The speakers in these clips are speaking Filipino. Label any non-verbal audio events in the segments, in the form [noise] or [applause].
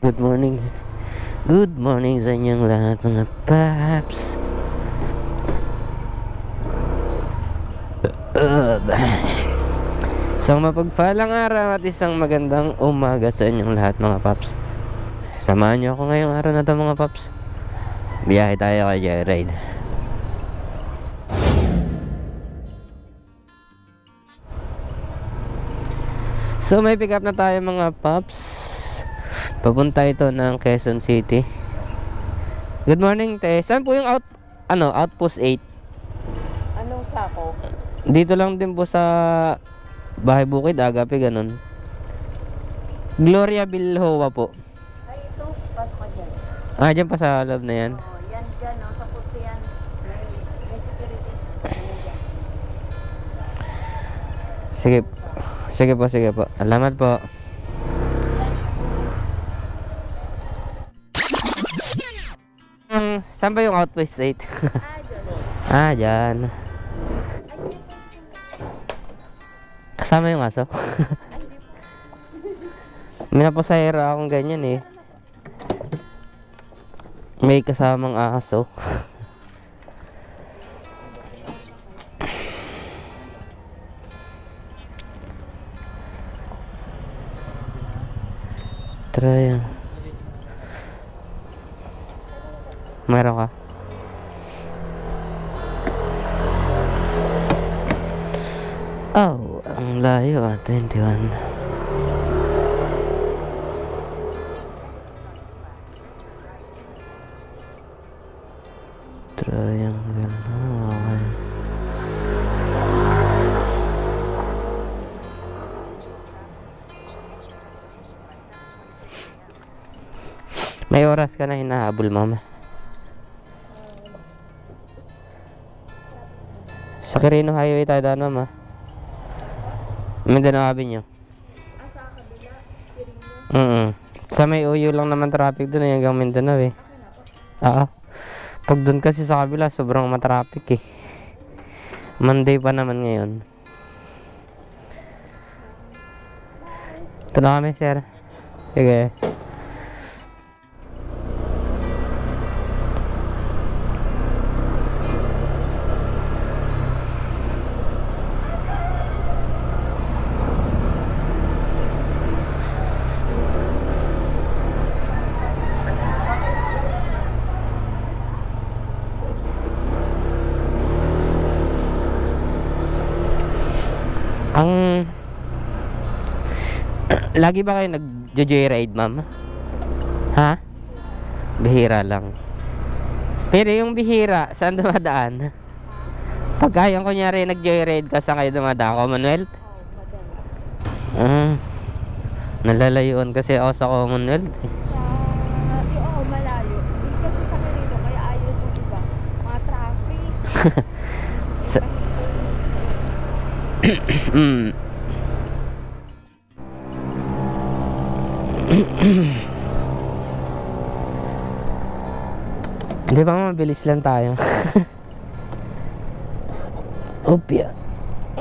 Good morning. Good morning sa inyong lahat mga paps. Uh, Isang mapagpalang araw at isang magandang umaga sa inyong lahat mga paps. Samahan niyo ako ngayong araw na to mga paps. Biyahe tayo kay Joyride. So may pick up na tayo mga paps. Papunta ito ng Quezon City. Good morning, te. Saan po yung out ano, Outpost 8? Anong sako? Dito lang din po sa Bahay Bukid, Agape, ganun. Gloria Bilhoa po. Ay, ito. Pasok ka dyan. Ah, dyan pa sa loob na yan. Oh, yan dyan, no? Sa puti yan. May, may security. Sige. Sige po, sige po. Alamat po. Saan ba yung Outpost 8? Ah, ah, dyan. Kasama yung aso? [laughs] May napasahera akong ganyan eh. May kasamang aso. [laughs] Try yan. Meron ka? Oh, ang layo ah, 21. Triangle. Okay. May oras ka na hinahabol, mama. Sa Quirino Highway tayo daan, mama. Mindanao Avenue. Ah, sa kabila. Piring mo. Mm Sa may uyo lang naman traffic doon eh, hanggang Mindanao eh. Oo. Pag doon kasi sa kabila, sobrang matraffic eh. Monday pa naman ngayon. Ito na kami, sir. Sige. Ang... Lagi ba kayo nag-joyride, ma'am? Ha? Bihira lang. Pero yung bihira, saan dumadaan? Pagka yung kunyari nag-joyride ka, saan kayo dumadaan? Commonwealth? Oh, madali. Ah, nalalayuan kasi ako sa Commonwealth. eh. Sa, oo, malayo. Hindi kasi sa Quirino, kaya ayaw yung iba. Mga traffic. [laughs] Sa- Mm. [clears throat] Hindi ba mabilis lang tayo? [laughs] Opya.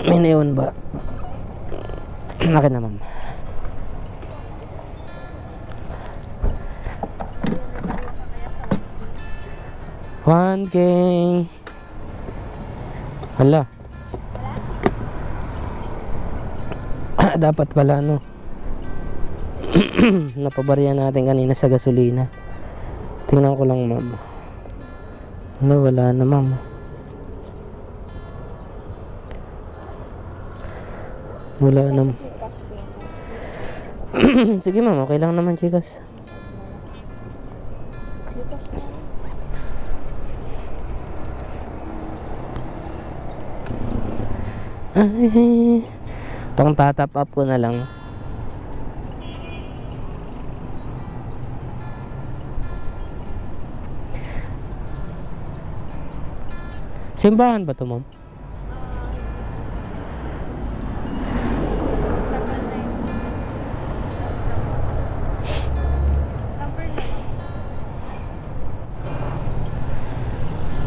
May naiwan ba? [clears throat] Akin na ma'am. One king. Hala. [clears throat] Dapat pala no. [clears throat] Napabarya natin kanina sa gasolina. Tingnan ko lang ma'am. Wala, wala na ma'am. Wala na. [clears throat] Sige ma'am, okay lang naman chikas. Ay, pang tatap up ko na lang. Simbahan ba to, ma'am?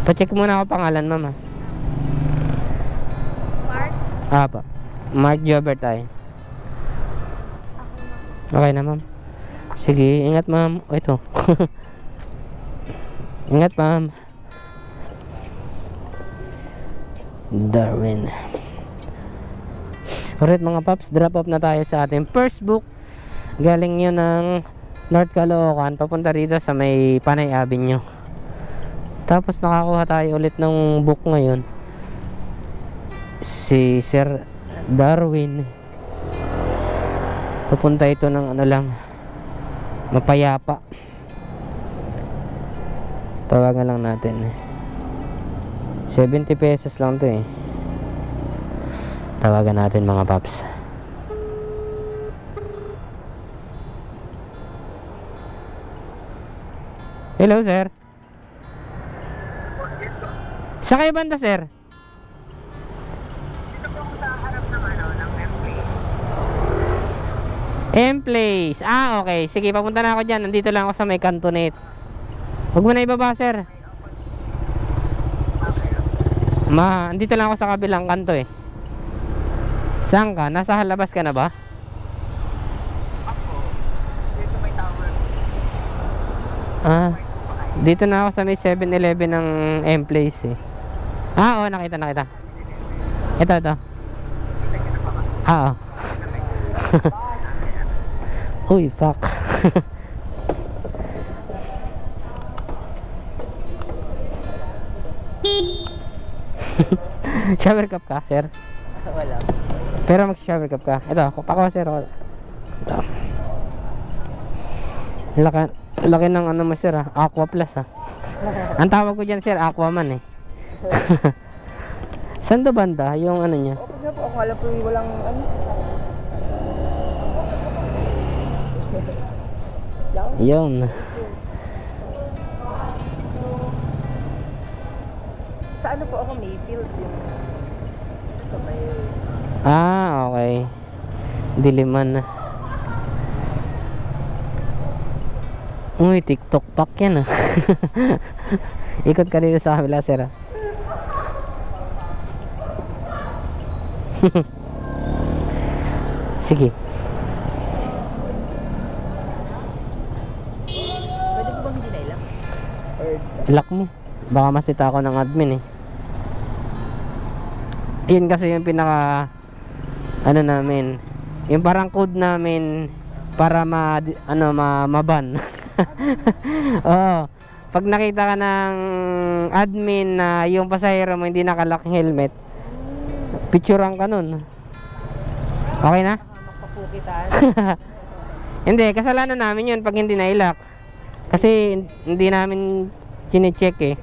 Pacheck muna ako pangalan, ma'am. ah. Mark, Ah, pa. Mark Jobert ay. Okay na, ma'am. Sige, ingat ma'am. O, ito. [laughs] ingat ma'am. Darwin. Alright mga paps, drop off na tayo sa ating first book. Galing yun ng North Caloocan, papunta rito sa may Panay Avenue. Tapos nakakuha tayo ulit ng book ngayon. Si Sir Darwin. Papunta ito ng ano lang, mapayapa. Tawagan lang natin. 70 pesos lang to eh. Tawagan natin mga paps. Hello sir. Sa kayo banda sir? M-Place. Ah, okay. Sige, papunta na ako dyan. Nandito lang ako sa may cantonate. Huwag mo na ibaba, sir. Ma, andito lang ako sa kabilang kanto eh. Saan ka? Nasa halabas ka na ba? Ah, dito na ako sa may 7-Eleven ng M-Place eh. Ah, oo, nakita, nakita. Ito, ito. Ah, oo. [laughs] Uy, fuck. [laughs] [laughs] shower cup ka, sir? Wala. Pero mag-shower cup ka. Ito, pako, sir. Ito. Laki, laki ng ano mo, sir, ah. Aqua Plus, ah. [laughs] Ang tawag ko dyan, sir, Aquaman, eh. [laughs] Saan do banda? Yung ano niya? Okay na po, ako alam po walang ano. Yun. Sa ano po ako Mayfield yung sa may Ah, okay. Diliman na. Uy, TikTok pack yan ah. [laughs] Ikot ka dito sa kabila, sir ah. [laughs] Sige. pwede po bang hindi na? Or Lock mo. Baka masita ako ng admin eh. Yun kasi yung pinaka ano namin. Yung parang code namin para ma ano ma maban. [laughs] Oo. Pag nakita ka ng admin na yung pasahero mo hindi nakalock helmet, picturean ka nun. Okay na? [laughs] Hindi, kasalanan namin yun pag hindi na-lock. Kasi hindi namin chinecheck eh.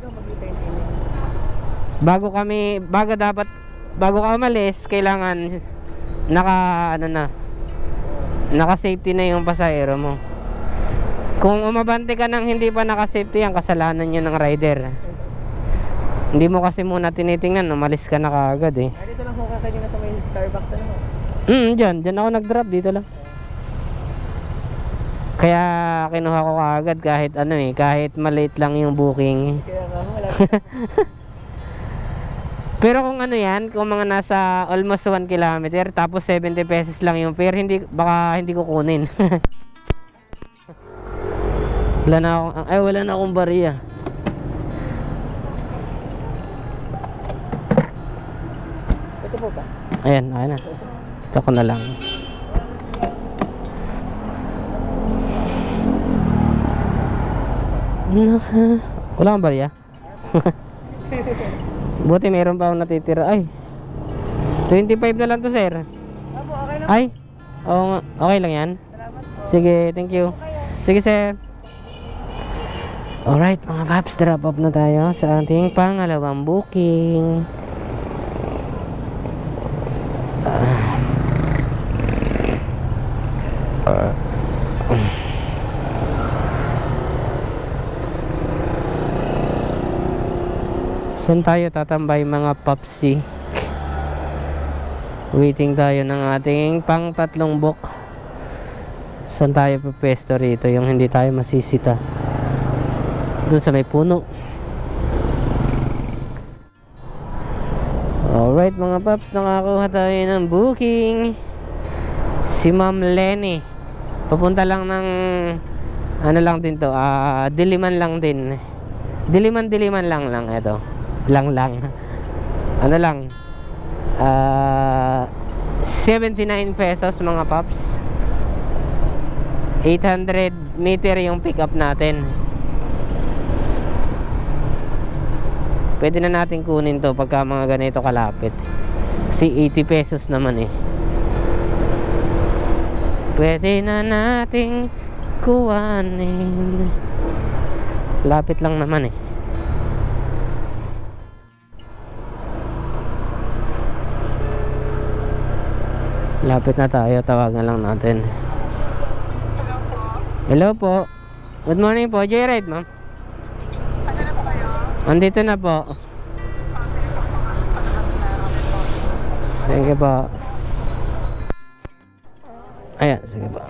Bago kami bago dapat bago ka umalis kailangan naka ano na naka safety na yung pasahero mo. Kung umabante ka nang hindi pa naka safety yan kasalanan yun ng rider. Hindi mo kasi muna tinitingnan umalis ka na kaagad eh. Ay, dito lang ka kanina sa may Starbucks ano? Mm dyan. Dyan ako nag drop dito lang. Kaya kinuha ko kaagad kahit ano eh kahit maliit lang yung booking. Kaya nga wala [laughs] Pero kung ano yan, kung mga nasa almost 1 kilometer, tapos 70 pesos lang yung fare, hindi, baka hindi ko kunin. [laughs] wala na akong, ay wala na akong bariya. Ito po ba? Ayan, ayan na. Ito ko na lang. Wala kang bariya? [laughs] Buti meron pa akong natitira. Ay, 25 na lang to sir. Apo, okay lang. Ay, oo nga. Okay lang yan? Salamat po. Sige, thank you. Sige, sir. Alright, mga paps, drop off na tayo sa ating pangalawang booking. Saan tayo tatambay mga papsi? Waiting tayo ng ating pang tatlong book. Saan tayo pwesto rito yung hindi tayo masisita? Doon sa may puno. Alright mga paps, nakakuha tayo ng booking. Si Ma'am Lenny. Papunta lang ng ano lang din to, ah diliman lang din. Diliman diliman lang lang ito. Lang lang. Ano lang? Ah 79 pesos mga paps. 800 meter yung pick up natin. Pwede na natin kunin to pagka mga ganito kalapit. Kasi 80 pesos naman eh. Pwede na nating kuwanin. Lapit lang naman eh. Lapit na tayo, tawagan lang natin. Hello po. Good morning po, Joyride ma'am. Andito na po. Thank you po. Ayan, sige po.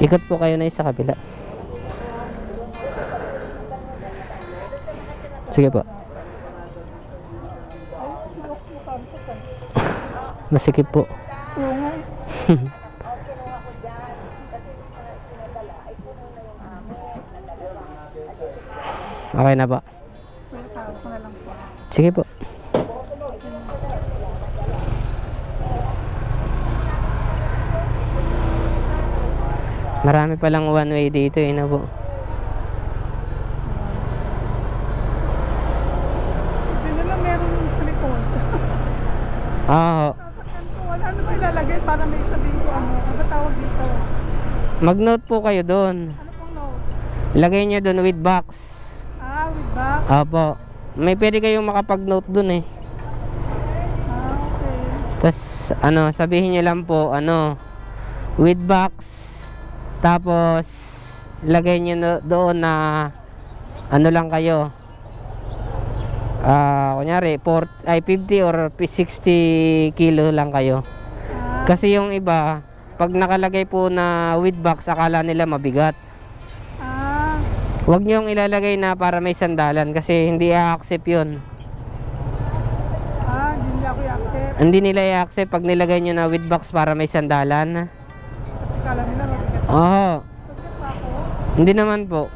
Ikot po kayo na sa kabila. Sige po. Masikip po. [laughs] Okay na po. Sige po. Marami palang one way dito eh na po. Hindi na lang meron yung sa likod. Ah, Sasakyan ko, wala ano ba ilalagay para may sabihin ko ano? Ano ba tawag dito? Mag-note po kayo doon. Ano pong note? Lagay niyo doon with box. Ah, with back? Opo. May pwede kayong makapag-note doon eh. Ah, okay. Tapos ano, sabihin niyo lang po ano with box. Tapos lagay niyo no- doon na ano lang kayo. Ah, kunyari 4 ay 50 or 60 kilo lang kayo. Ah, Kasi yung iba pag nakalagay po na with box akala nila mabigat. ah, Huwag niyong ilalagay na para may sandalan kasi hindi i-accept yun. ah, hindi ako i-accept. Hindi nila i-accept pag nilagay niyo na with box para may sandalan. Kala nila mabigat. Oo. Hindi naman po.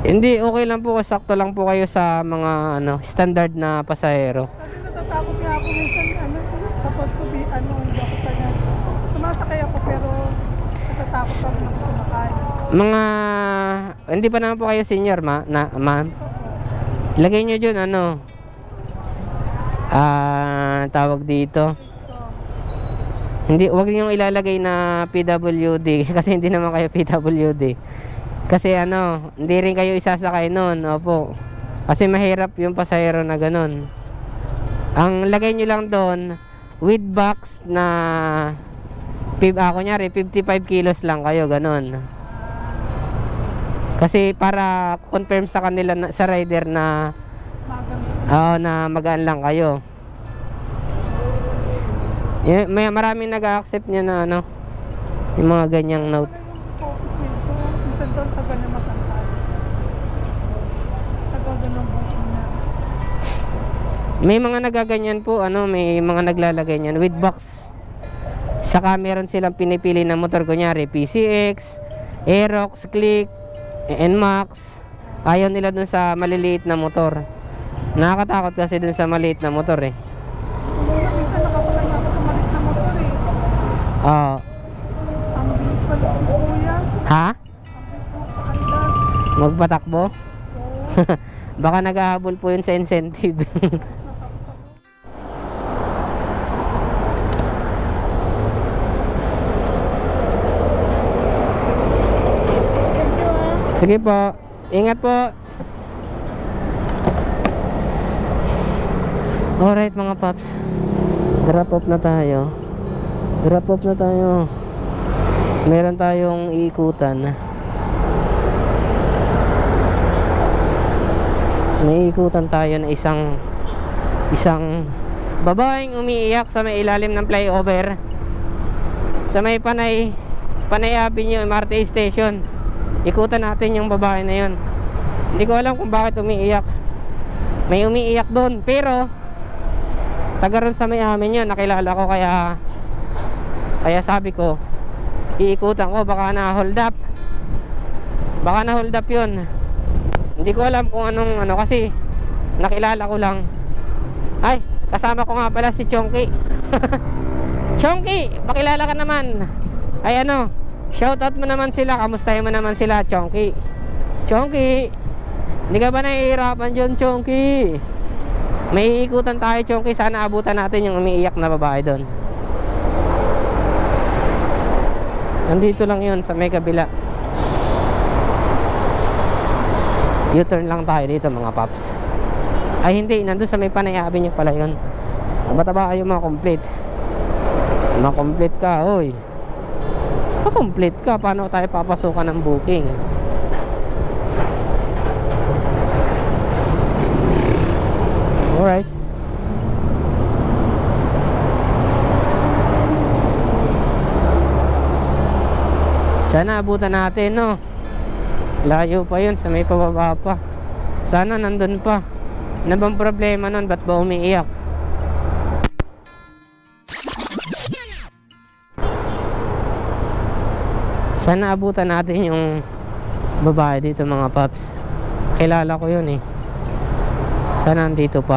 Hindi, okay lang po. Sakto lang po kayo sa mga ano, standard na pasahero. Kasi natatakot nga ako minsan, ano, kapag tubi, ano, hindi ako kaya. Sumasakay ako pero natatakot ako ng sumakay. Mga, hindi pa naman po kayo senior, ma, na, ma'am. Lagay nyo dyan, ano, ah, tawag dito. Hindi, wag niyo ilalagay na PWD [laughs] kasi hindi naman kayo PWD. Kasi ano, hindi rin kayo isasakay noon. Opo. Kasi mahirap yung pasahero na ganun. Ang lagay niyo lang doon with box na ah, kunyari 55 kilos lang kayo ganun. Kasi para confirm sa kanila na, sa rider na. Oo, na magaan lang kayo. Y- may maraming nag-accept niya na ano, yung mga ganyang note. May mga nagaganyan po, ano, may mga naglalagay niyan with box. Saka meron silang pinipili na motor, kunyari PCX, Aerox, Click, NMAX. Ayaw nila dun sa maliliit na motor. Nakakatakot kasi dun sa maliit na motor eh. Oo. Pa ng kuya. ha? Magpatakbo? [laughs] Baka naghahabol po yun sa incentive. [laughs] Sige po. Ingat po. Alright mga paps. Drop off na tayo. Drop off na tayo. Meron tayong iikutan. May ikutan tayo na isang isang babaeng umiiyak sa may ilalim ng flyover sa may Panay Panay Avenue MRT station ikutan natin yung babae na yun hindi ko alam kung bakit umiiyak may umiiyak doon pero Taga ron sa may amin yun, nakilala ko kaya kaya sabi ko iikutan ko baka na hold up. Baka na hold up yun. Hindi ko alam kung anong ano kasi nakilala ko lang. Ay, kasama ko nga pala si Chonky. [laughs] Chonky, pakilala ka naman. Ay ano, shoutout mo naman sila, kamustahin mo naman sila, Chonky. Chonky, hindi ka ba nahihirapan dyan, Chonky? May ikutan tayo, Chonky. Sana abutan natin yung umiiyak na babae doon. Nandito lang yun sa may kabila. U-turn lang tayo dito mga paps. Ay hindi, nandun sa may Panay Avenue pala yun. Mataba yung mga complete. Ma-complete ka, oy. Ma-complete ka, paano tayo papasukan ng booking? Alright. Sana abutan natin, no? Layo pa yun, sa may pababa pa. Sana nandun pa. Ano bang problema nun? Ba't ba umiiyak? Sana abutan natin yung babae dito mga paps. Kilala ko yun eh. Sana nandito pa.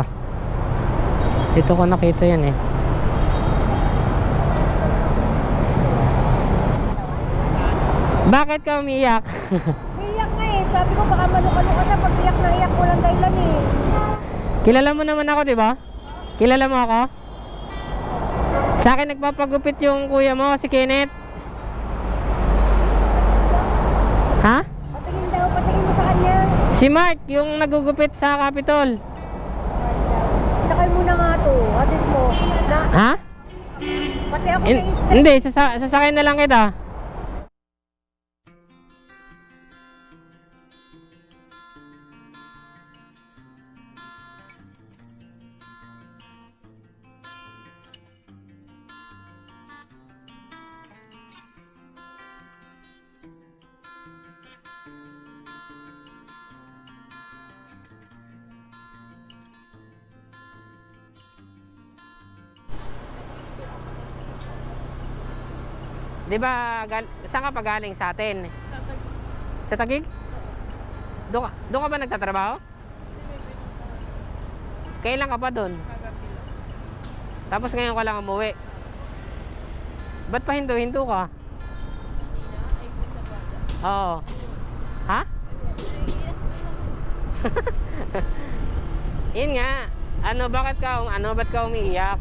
Dito ko nakita yan eh. Bakit ka umiiyak? [laughs] Iyak nga eh. Sabi ko baka malukalo ka siya pag iyak na iyak walang dahilan eh. Kilala mo naman ako, di ba? Kilala mo ako? Sa akin nagpapagupit yung kuya mo, si Kenneth. Ha? Patingin daw, patingin mo sa kanya. Si Mark, yung nagugupit sa Capitol. Sakay mo na nga to. Hatid mo. Na, Ha? pati ako In- na hindi, sasa sasakay na lang kita. Di ba, saan ka pa galing sa atin? Sa Tagig. Sa Tagig? Doon ka, doon ka ba nagtatrabaho? Kailan ka pa doon? Tapos ngayon ka lang umuwi. Ba't pa hinto-hinto ka? Oo. Ha? [laughs] Yun nga. Ano, bakit ka, ano, ba't ka umiiyak?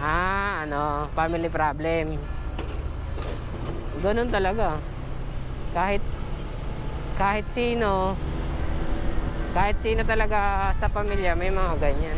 Ah, ano, family problem. Ganun talaga. Kahit kahit sino kahit sino talaga sa pamilya may mga ganyan.